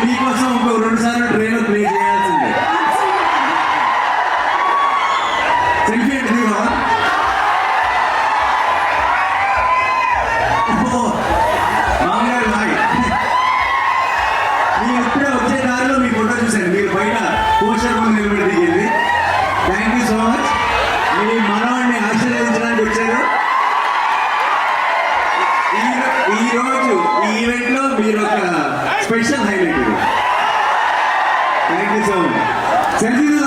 మీకోసం ఇంకో రెండు సార్లు ట్రైన్ ప్లే చేయాల్సింది. సెల్ఫీ అంటే మామగారు హాయ్ ఇప్పుడే వచ్చే దారిలో మీ ఫోటో చూశాను మీరు బయట పోస్టర్ ముందు నిలబడి థ్యాంక్ యూ సో మచ్ మీ మనవాడిని ఆశీర్వదించడానికి వచ్చారు. ఈ- ఈ రోజు ఈ ఈవెంట్లో మీరు ఒక స్పెషల్ హైలైట్ థ్యాంక్